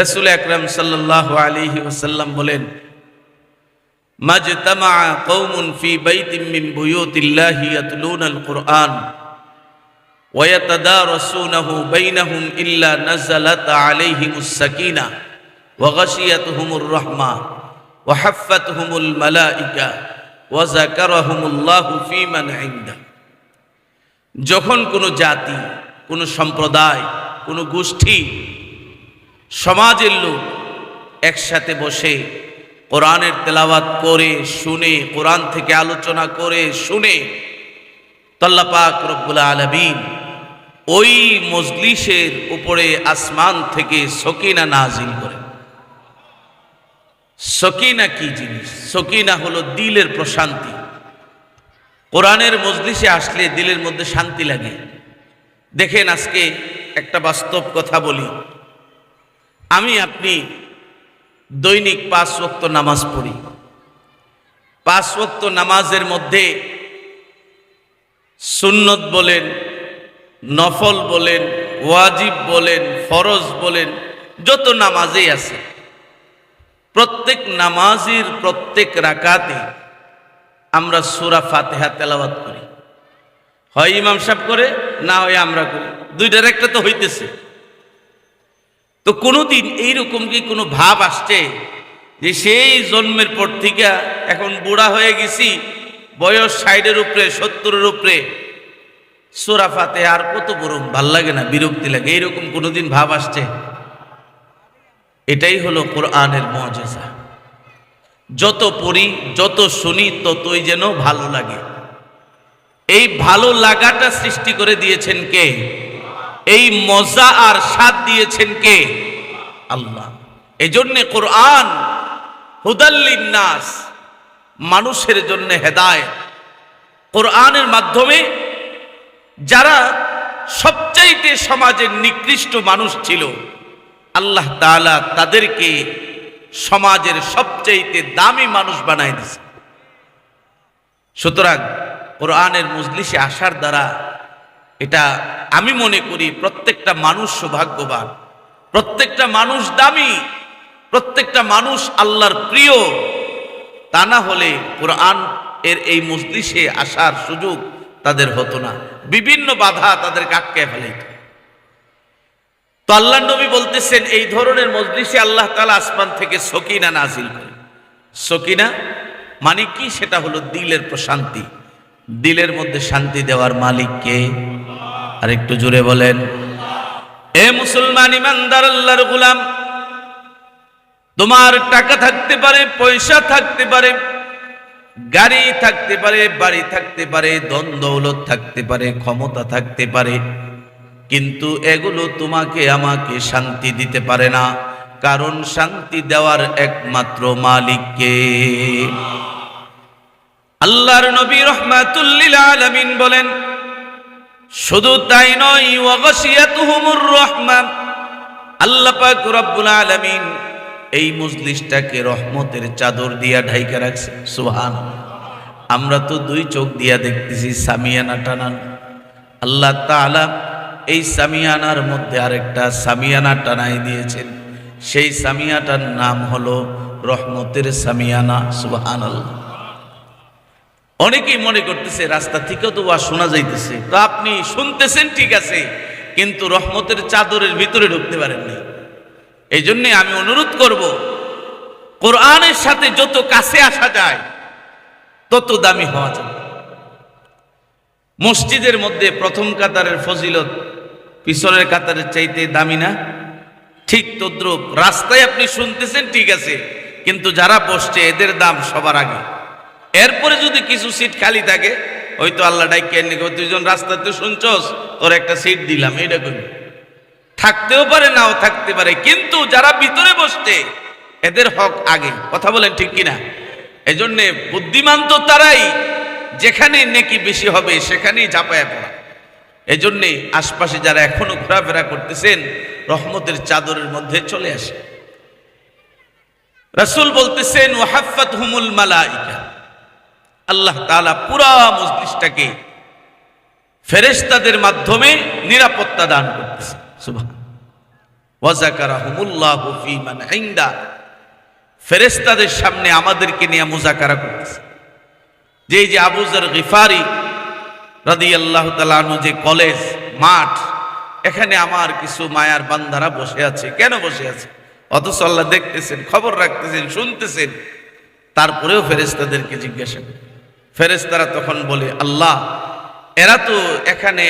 রসুল আকরম সাল্লাহ আলিহি ওসাল্লাম বলেন, মাজতামা কৌমুন ফি বাইতিম মিন বুয়ুতিল্লাহি ইয়াতলুনাল কুরআন ওয়া ইয়াতাদারাসুনাহু বাইনাহুম ইল্লা নাযালাত আলাইহিমুস সাকিনা ওয়া গাশিয়াতুহুমুর রাহমা ওয়া হাফফাতুহুমুল মালায়েকা ওয়া যাকারাহুমুল্লাহু ফি মান যখন কোনো জাতি, কোনো সম্প্রদায়, কোন গোষ্ঠী সমাজের লোক একসাথে বসে কোরআনের তেলাওয়াত করে, শুনে, কোরআন থেকে আলোচনা করে, শুনে তল্লাপাক রব্বুল আলমিন ওই মজলিসের উপরে আসমান থেকে সকিনা নাজিল করে। সকিনা কি জিনিস? সকিনা হলো দিলের প্রশান্তি। কোরআনের মজলিসে আসলে দিলের মধ্যে শান্তি লাগে। দেখেন আজকে একটা বাস্তব কথা বলি। আমি আপনি দৈনিক পাঁচ ওয়াক্ত নামাজ পড়ি। পাঁচ ওয়াক্ত নামাজের মধ্যে সুন্নত বলেন, নফল বলেন, ওয়াজিব বলেন, ফরজ বলেন, যত নামাজেই আছে, প্রত্যেক নামাজের প্রত্যেক রাকাতে আমরা সুরা ফাতেহা তেলাওয়াত করি। হয় ইমাম সাহেব করে, না হয় আমরা করি। দুইটার একটা তো হইতেছে। তো কোনোদিন এইরকম কি কোনো ভাব আসছে যে সেই জন্মের পর থেকে এখন বুড়া হয়ে গেছি, বয়স ষাটের উপরে, সত্তরের উপরে? সোরাফাতে আর কত বড় ভালো লাগে না, বিরক্তি লাগে, এইরকম কোনোদিন ভাব আসছে? এটাই হলো কোরআনের মজেজা। যত পড়ি, যত শুনি, ততই যেন ভালো লাগে। এই ভালো লাগাটা সৃষ্টি করে দিয়েছেন কে? এই মজা আর স্বাদ দিয়েছেন কে? আল্লাহ। এই জন্যে কোরআন নাস, মানুষের জন্য হেদায় কোরআনের মাধ্যমে যারা সবচাইতে সমাজের নিকৃষ্ট মানুষ ছিল, আল্লাহ তাআলা তাদেরকে সমাজের সবচাইতে দামি মানুষ বানায় দিছে সুতরাং কোরআনের মজলিসে আসার দ্বারা এটা আমি মনে করি প্রত্যেকটা মানুষ সৌভাগ্যবান। প্রত্যেকটা মানুষ দামি, প্রত্যেকটা মানুষ আল্লাহর প্রিয়। তা না হলে কোরআন এর এই মজলিসে আসার সুযোগ তাদের হতো না। বিভিন্ন বাধা তাদের আটকে ফেলাইত। তো আল্লাহ নবী বলতেছেন, এই ধরনের মজলিসে আল্লাহ তালা আসমান থেকে সকিনা নাজিল করে সকিনা মানে কি? সেটা হলো দিলের প্রশান্তি। দিলের মধ্যে শান্তি দেওয়ার মালিক কে? আর একটু জুড়ে বলেন। এ মুসলমান ইমানদার আল্লাহর গুলাম, তোমার টাকা থাকতে পারে, পয়সা থাকতে পারে, গাড়ি থাকতে পারে, বাড়ি থাকতে পারে, ধন দৌলত থাকতে পারে, ক্ষমতা থাকতে পারে, কিন্তু এগুলো তোমাকে, আমাকে শান্তি দিতে পারে না, কারণ শান্তি দেওয়ার একমাত্র মালিককে আল্লাহর নবী রহমাতুল্লিল আলামিন বলেন, শুধু তাই নয় ওয়াগশিয়াতুহুমুর রহমান। আল্লাহ পাক রব্বুল আলামিন এই মজলিসটাকে রহমতের চাদর দিয়া ঢাইকা রাখছে। সুবহান আমরা তো দুই চোখ দিয়া দেখতেছি, সামিয়ানা টানান। আল্লাহ তাআলা এই সামিয়ানার মধ্যে আরেকটা সামিয়ানা টানাই দিয়েছেন। সেই সামিয়াটার নাম হলো রহমতের সামিয়ানা সুবহান অনেকেই মনে করতেছে, রাস্তা থেকেও তো ওয়া শোনা যাইতেছে। তো আপনি শুনতেছেন ঠিক আছে, কিন্তু রহমতের চাদরের ভিতরে ঢুকতে পারেননি। এই জন্যে আমি অনুরোধ করব, কোরআনের সাথে যত কাছে আসা যায়, তত দামি হওয়া যায়। মসজিদের মধ্যে প্রথম কাতারের ফজিলত, পিছনের কাতারের চাইতে দামি না। ঠিক তদ্রুপ, রাস্তায় আপনি শুনতেছেন ঠিক আছে, কিন্তু যারা বসছে, এদের দাম সবার আগে। এরপরে যদি কিছু সিট খালি থাকে, হয়তো আল্লাহ ডাইকে দুইজন রাস্তাতে শুনছস, তোর একটা সিট দিলাম এটা করি। থাকতেও পারে, নাও থাকতে পারে, কিন্তু যারা ভিতরে বসতে, এদের হক আগে। কথা বলেন ঠিক কিনা? এই জন্যে বুদ্ধিমান তো তারাই, যেখানে নেকি বেশি হবে, সেখানেই ঝাঁপায়া পড়া। এই জন্যে আশপাশে যারা এখনও ঘোরাফেরা করতেছেন, রহমতের চাদরের মধ্যে চলে আসে রাসূল বলতেছেন, ওয়াহাফাত হুমুল মালাইকা। আল্লাহ তাআলা পুরা মজলিসটাকে ফেরেশতাদের মাধ্যমে নিরাপত্তা দান করতেছে। সুবহান ওয়াজাকারাহুমুল্লাহু ফী ইনদা। ফেরেশতাদের সামনে আমাদেরকে নিয়ে মুজাকারা করতেছে। যে যে আবুজার গিফারি রাদিয়াল্লাহু তাআলা আনহু যে কলেজ, মাঠ, এখানে আমার কিছু মায়ার বান্দারা বসে আছে। কেন বসে আছে? অথচ আল্লাহ দেখতেছেন, খবর রাখতেছেন, শুনতেছেন। তারপরেও ফেরেশতাদেরকে জিজ্ঞাসা করে। ফেরেশতারা তখন বলে, আল্লাহ, এরা তো এখানে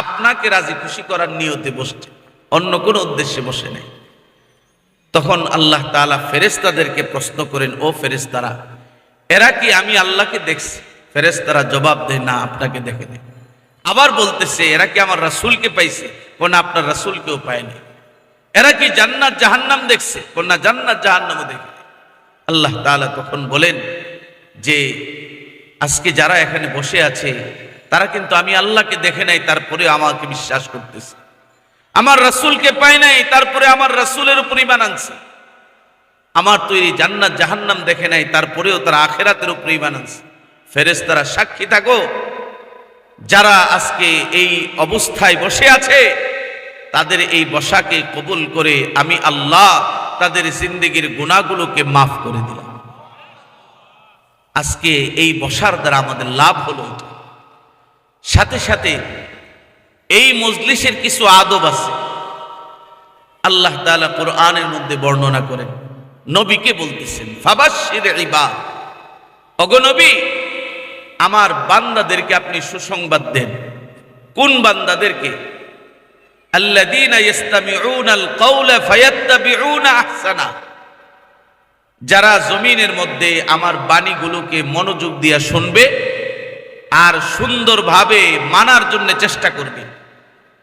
আপনাকে রাজি খুশি করার নিয়তে বসছে, অন্য কোনো উদ্দেশ্যে বসে নেই। তখন আল্লাহ তাআলা ফেরেশতাদেরকে প্রশ্ন করেন, ও ফেরেশতারা, এরা কি আমি আল্লাহকে দেখছি? ফেরেশতারা জবাব দেয়, না, আপনাকে দেখেনি আবার বলতেছে, এরা কি আমার রাসূলকে পাইছে? কোন আপনার রাসূলকেও পায়নি এরা কি জান্নাত জাহান্নাম দেখছে? কোন না, জান্নাত জাহান্নামও দেখে আল্লাহ তাআলা তখন বলেন যে আজকে যারা এখানে বসে আছে, তারা কিন্তু আমি আল্লাহকে দেখে নাই তারপরে আমাকে বিশ্বাস করতেছে। আমার রাসূলকে পায় নাই, তারপরে আমার রাসূলের উপর ইমান আনছে। আমার তৈরি জান্নাত, জাহান্নাম দেখে নাই, তারপরেও তারা আখেরাতের উপর ইমান আনছে। ফেরেস তারা সাক্ষী থাকো, যারা আজকে এই অবস্থায় বসে আছে, তাদের এই বসাকে কবুল করে আমি আল্লাহ তাদের জিন্দগির গুণাগুলোকে মাফ করে দিলাম। আজকে এই বসার দ্বারা আমাদের লাভ হলো সাথে সাথে এই মজলিসের কিছু আদব আছে। আল্লাহ তাআলা কোরআনের মধ্যে বর্ণনা করেন, নবীকে বলতেছেন অগনবী আমার বান্দাদেরকে আপনি সুসংবাদ দেন। কোন বান্দাদেরকে? কাওলা ফায়াত্তাবিউনা আহসানা। যারা জমিনের মধ্যে আমার বাণীগুলোকে মনোযোগ দিয়া শুনবে আর সুন্দরভাবে মানার জন্য চেষ্টা করবে,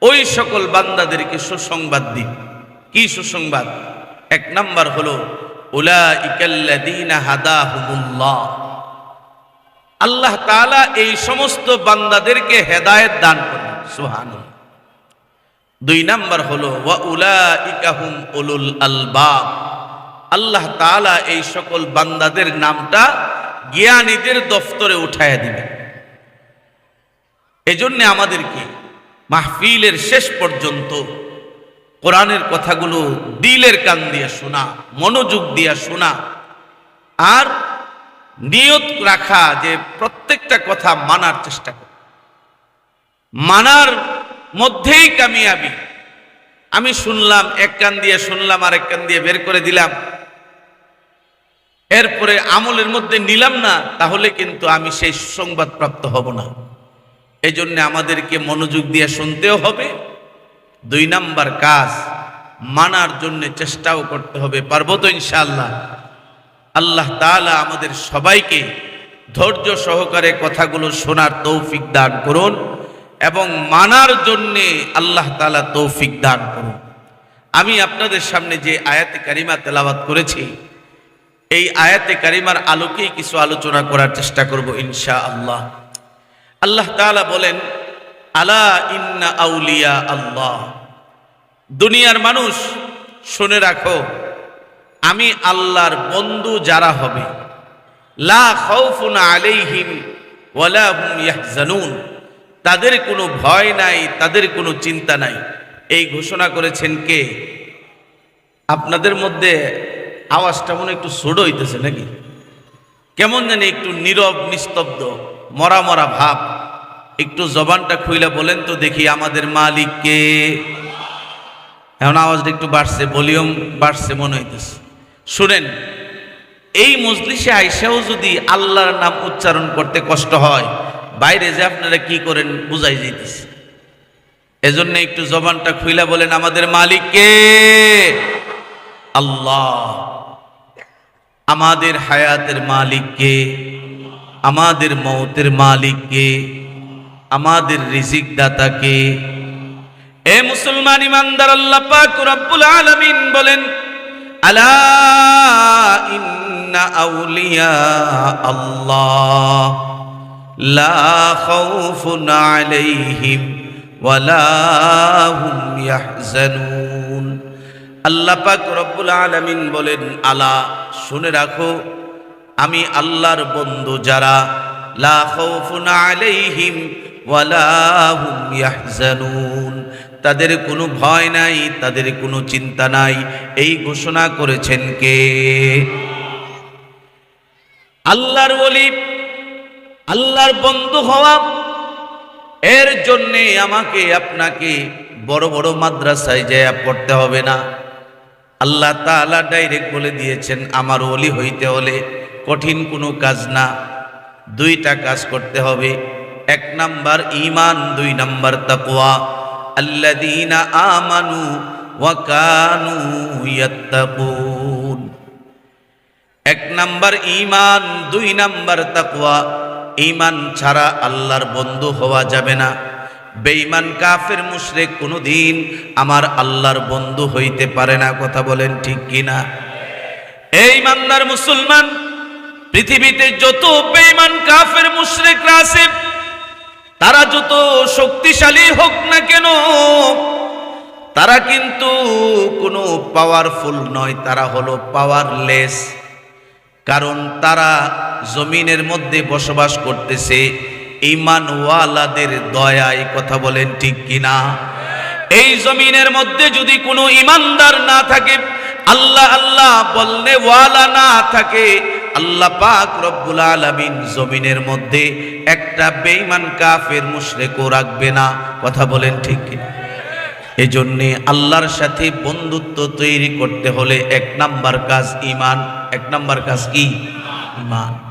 ওই সকল বান্দাদেরকে সুসংবাদ দিন। কি সুসংবাদ? এক নাম্বার হলো উলা আল্লাহ এই সমস্ত বান্দাদেরকে হেদায়েত দান করেন সুবহানাল্লাহ। দুই নাম্বার হলো, ওয়া উলাইকাহুম উলুল আলবাব। আল্লাহ তাআলা এই সকল বান্দাদের নামটা জ্ঞানীদের দফতরে উঠায় দিবেন। এজন্য আমাদেরকে মাহফিলের শেষ পর্যন্ত কোরআনের কথাগুলো দিলের কান দিয়ে শোনা, মনোযোগ দিয়ে শোনা, আর নিয়ত রাখা যে প্রত্যেকটা কথা মানার চেষ্টা কর। মানার মধ্যেই কামিয়াবি। আমি শুনলাম, এক কান দিয়ে শুনলাম আর এক কান দিয়ে বের করে দিলাম। এরপরে আমলের মধ্যে নিলাম না, তাহলে কিন্তু আমি সেই সুসংবাদ প্রাপ্ত হব না। এই জন্য আমাদেরকে মনোযোগ দিয়ে শুনতেও হবে। দুই নাম্বার কাজ, মানার জন্য চেষ্টাও করতে হবে। পারব তো ইনশাআল্লাহ? আল্লাহ তাআলা আমাদের সবাইকে ধৈর্য সহকারে কথাগুলো শোনার তৌফিক দান করুন এবং মানার জন্যে আল্লাহ তাআলা তৌফিক দান করুন। আমি আপনাদের সামনে যে আয়াতে কারিমা তেলাওয়াত করেছি এই আয়াতে কারিমার আলোকেই কিছু আলোচনা করার চেষ্টা করব ইনশা আল্লাহ আল্লাহ তাআলা বলেন, আলা ইন্না আউলিয়া আল্লাহ। দুনিয়ার মানুষ, শুনে রাখো, আমি আল্লাহর বন্ধু যারা হবে, লা আলাইহিম ওয়ালা তাদের কোনো ভয় নাই, তাদের কোনো চিন্তা নাই। এই ঘোষণা করেছেন কে? আপনাদের মধ্যে আওয়াজটা মনে একটু ছোট হইতেছে নাকি? কেমন জানি একটু নীরব, নিস্তব্ধ, মরা মরা ভাব। একটু জবানটা খুইলা বলেন তো দেখি আমাদের মালিককে এখন আওয়াজটা একটু বাড়ছে, ভলিউম বাড়ছে মনে হইতেছে। শুনেন, এই মজলিসে আইসাও যদি আল্লাহর নাম উচ্চারণ করতে কষ্ট হয়, বাইরে যে আপনারা কি করেন বুঝাই যাইতেছে। এজন্য একটু জবানটা খুইলা বলেন, আমাদের মালিককে আল্লাহ। আমাদের হায়াতের মালিককে, আমাদের মৌতের মালিককে, আমাদের রিজিক দাতাকে এ মুসলমান ইমানদার আল্লাহ পাক রব্বুল আলামিন বলেন, আলা ইন্না আউলিয়া আল্লাহ, লা খাউফুন আলাইহিম ওয়ালা হুম ইয়াহজানুন। আল্লাহ পাক রব্বুল আলামিন বলেন, আলা, শুনে রাখো, আমি আল্লাহর বন্ধু যারা ওয়ালা তাদের কোনো ভয় নাই, তাদের কোনো চিন্তা নাই। এই ঘোষণা করেছেন কে? আল্লাহর বলি আল্লাহর বন্ধু হওয়া, এর জন্যে আমাকে, আপনাকে বড় বড় মাদ্রাসায় যায় পড়তে হবে না। আল্লাহ তাআলা ডাইরেক্ট বলে দিয়েছেন, আমার ওলি হইতে হলে কঠিন কোনো কাজ না, দুইটা কাজ করতে হবে। এক নাম্বার ইমান দুই নাম্বার তাকওয়া। আল্লাযীনা আমানু ওয়া কানু ইয়াত্তাকুন। এক নাম্বার ইমান দুই নাম্বার তাকওয়া। ইমান ছাড়া আল্লাহর বন্ধু হওয়া যাবে না। বেঈমান কাফের মুশরিক কোনোদিন আমার আল্লাহর বন্ধু হইতে পারে না, কথা বলেন ঠিক কিনা? এই ইমানদার মুসলমান, পৃথিবীতে যত বেঈমান কাফের মুশরিকরা আছে, তারা যত শক্তিশালী হোক না কেন, তারা কিন্তু কোনো পাওয়ারফুল নয়, তারা হলো পাওয়ারলেস কারণ তারা জমিনের মধ্যে বসবাস করতেছে ইমানওয়ালাদের দয়ায় কথা বলেন ঠিক কিনা? এই জমিনের মধ্যে যদি কোনো ইমানদার না থাকে, আল্লাহ আল্লাহ বললে ওয়ালা না থাকে, আল্লাহ পাক রব্বুল আলামিন জমিনের মধ্যে একটা বেঈমান কাফের মুশরিকও রাখবে না। কথা বলেন ঠিক কিনা? এজন্যে আল্লাহর সাথে বন্ধুত্ব তৈরি করতে হলে এক নাম্বার কাজ ইমান এক নাম্বার কাজ কি? ইমান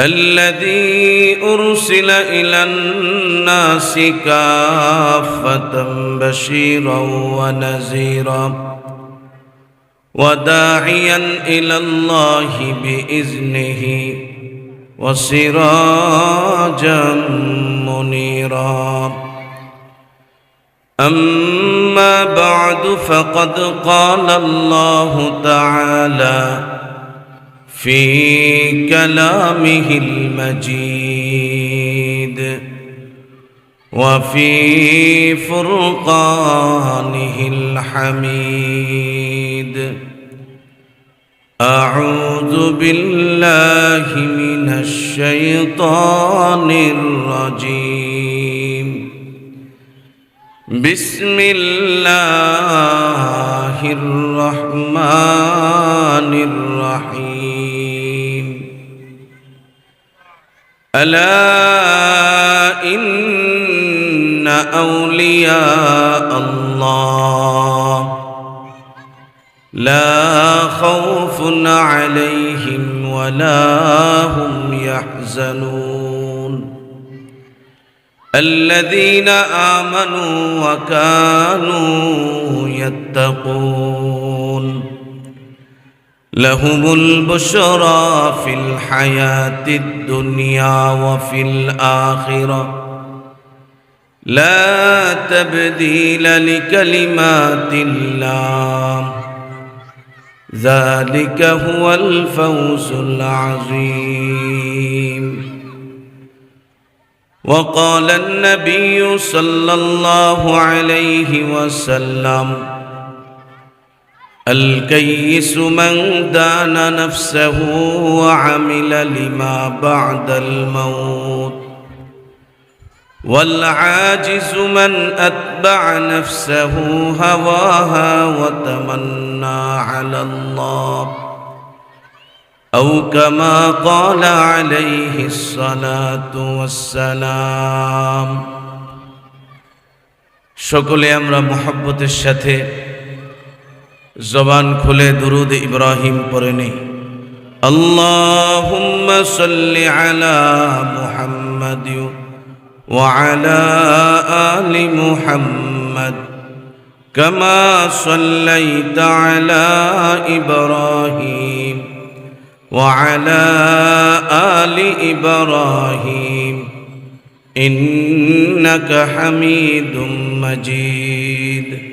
الذي أرسل إلى الناس كافة بشيرا ونذيرا وداعيا إلى الله بإذنه وسراجا منيرا. أما بعد فقد قال الله تعالى في كلامه المجيد وفي فرقانه الحميد. أعوذ بالله من الشيطان الرجيم. بسم الله الرحمن الرحيم. ألا إن أولياء الله لا خوف عليهم ولا هم يحزنون. الذين آمنوا وكانوا يتقون. لهم البشرى في الحياة الدنيا وفي الآخرة. لا تبديل لكلمات الله. ذلك هو الفوز العظيم. وقال النبي صلى الله عليه وسلم الكيس من دان نفسه وعمل لما بعد الموت والعاجز من اتبع نفسه هواها وتمنى على الله او كما قال عليه الصلاه والسلام সকলে আমরা মোহাব্বতের সাথে জবান খুলে দুরুদ ইব্রাহিম পড়ে নেই اللهم صل على محمد وعلى آل محمد كما صليت على إبراهيم وعلى آل إبراهيم إنك حميد مجيد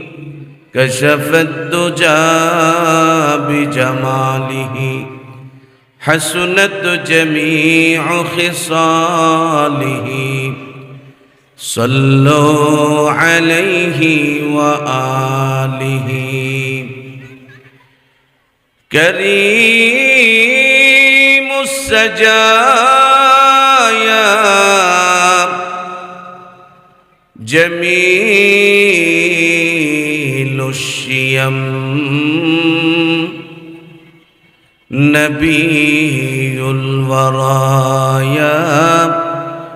كشف الدجى بجماله حسنت جميع خصاله. صلوا عليه وآله. كريم السجايا جميل الشيم نبي الورايا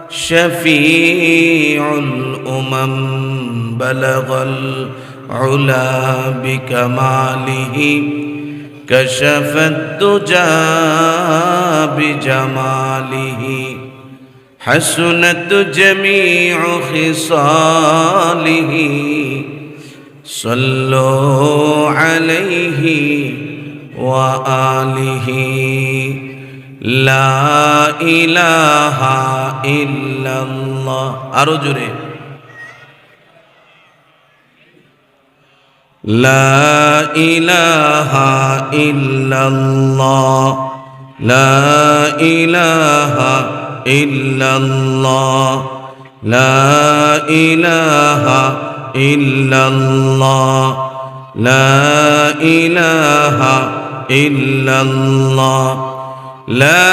شفيع الأمم بلغ العلا بكماله كشف الدجى بجماله حسنت جميع خصاله صلوا عليه وآله. لا إله إلا الله. أرجوك لا إله إلا الله. لا إله إلا الله. لا إله إلا الله إلا الله لا إله إلا الله لا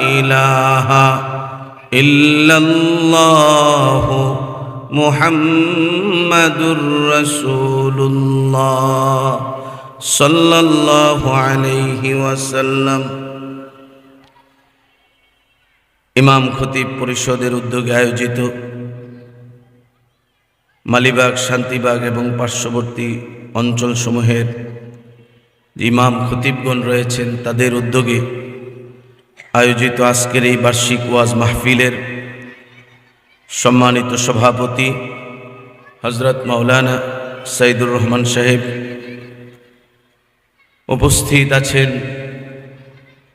إله إلا الله محمد رسول الله صلى الله عليه وسلم ইমাম খতিব পরিষদের উদ্যোগে আয়োজিত মালিবাগ, শান্তিবাগ এবং পার্শ্ববর্তী অঞ্চলসমূহের ইমাম খতিবগণ রয়েছেন, তাদের উদ্যোগে আয়োজিত আজকের এই বার্ষিক ওয়াজ মাহফিলের সম্মানিত সভাপতি হজরত মাওলানা সাইদুর রহমান সাহেব উপস্থিত আছেন।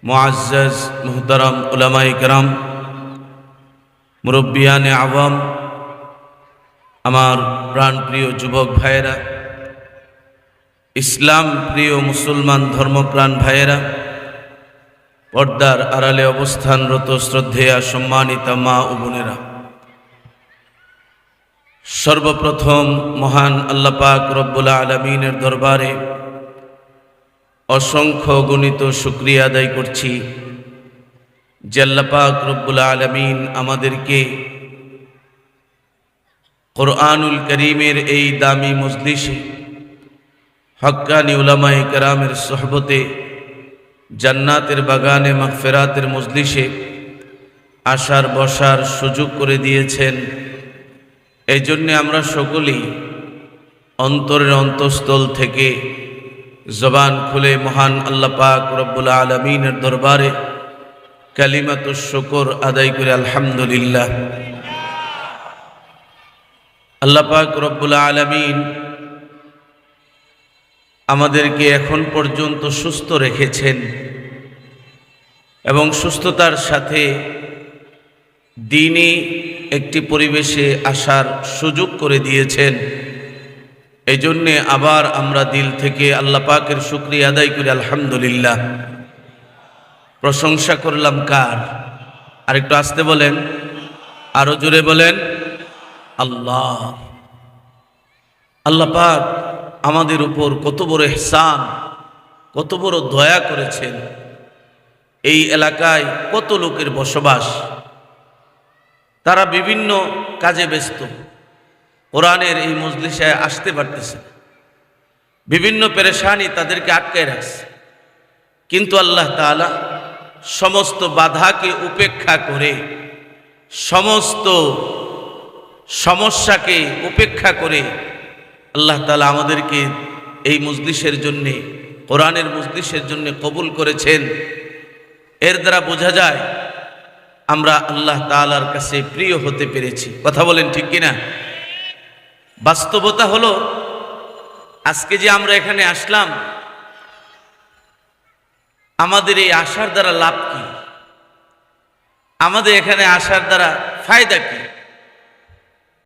মোয়াজ মোহতারাম উলামাই কেরাম, মুরব্বিয়ানে আওয়াম আমার প্রাণপ্রিয় যুবক ভাইয়েরা, ইসলাম প্রিয় মুসলমান ধর্মপ্রাণ ভাইয়েরা, পর্দার আড়ালে অবস্থানরত শ্রদ্ধেয়া সম্মানিতা মা ও বোনেরা, সর্বপ্রথম মহান আল্লাপাক রব্বুল আলমিনের দরবারে অসংখ্য গণিত শুক্রিয়া আদায় করছি। যে আল্লাপাক রব্বুল আলমিন আমাদেরকে কোরআনুল করিমের এই দামি মজলিসে হক্কানি উলামায়ে কেরামের সহবতে জান্নাতের বাগানে মাগফেরাতের মজলিসে আসার বসার সুযোগ করে দিয়েছেন। এই জন্যে আমরা সকলেই অন্তরের অন্তঃস্থল থেকে জবান খুলে মহান আল্লাহ পাক রব্বুল আলমিনের দরবারে কালিমাত শকর আদায় করে, আলহামদুলিল্লাহ। আল্লাহ পাক রব্বুল আলমিন আমাদেরকে এখন পর্যন্ত সুস্থ রেখেছেন এবং সুস্থতার সাথে দিনই একটি পরিবেশে আসার সুযোগ করে দিয়েছেন। এই জন্যে আবার আমরা দিল থেকে আল্লাহ পাকের শুক্রিয়া আদায় করি, আলহামদুলিল্লাহ। প্রশংসা করলাম কার? আরেকটু আসতে বলেন আরও জোরে বলেন। আল্লাহ। আল্লাহ পাক আমাদের উপর কত বড় এহসান কত বড় দয়া করেছেন। এই এলাকায় কত লোকের বসবাস। তারা বিভিন্ন কাজে ব্যস্ত। কোরআনের এই মজলিসায় আসতে পারতেছে বিভিন্ন পেরেশানি তাদেরকে আটকায় রাখছে। কিন্তু আল্লাহ তালা সমস্ত বাধাকে উপেক্ষা করে সমস্ত সমস্যাকে উপেক্ষা করে আল্লাহ তাআলা আমাদেরকে এই মজলিসের জন্যে, কোরআনের মজলিসের জন্য কবুল করেছেন। এর দ্বারা বোঝা যায়, আমরা আল্লাহ তাআলার কাছে প্রিয় হতে পেরেছি। কথা বলেন ঠিক কিনা? বাস্তবতা হলো, আজকে যে আমরা এখানে আসলাম, আমাদের এই আসার দ্বারা লাভ কি? আমাদের এখানে আসার দ্বারা ফায়দা কি?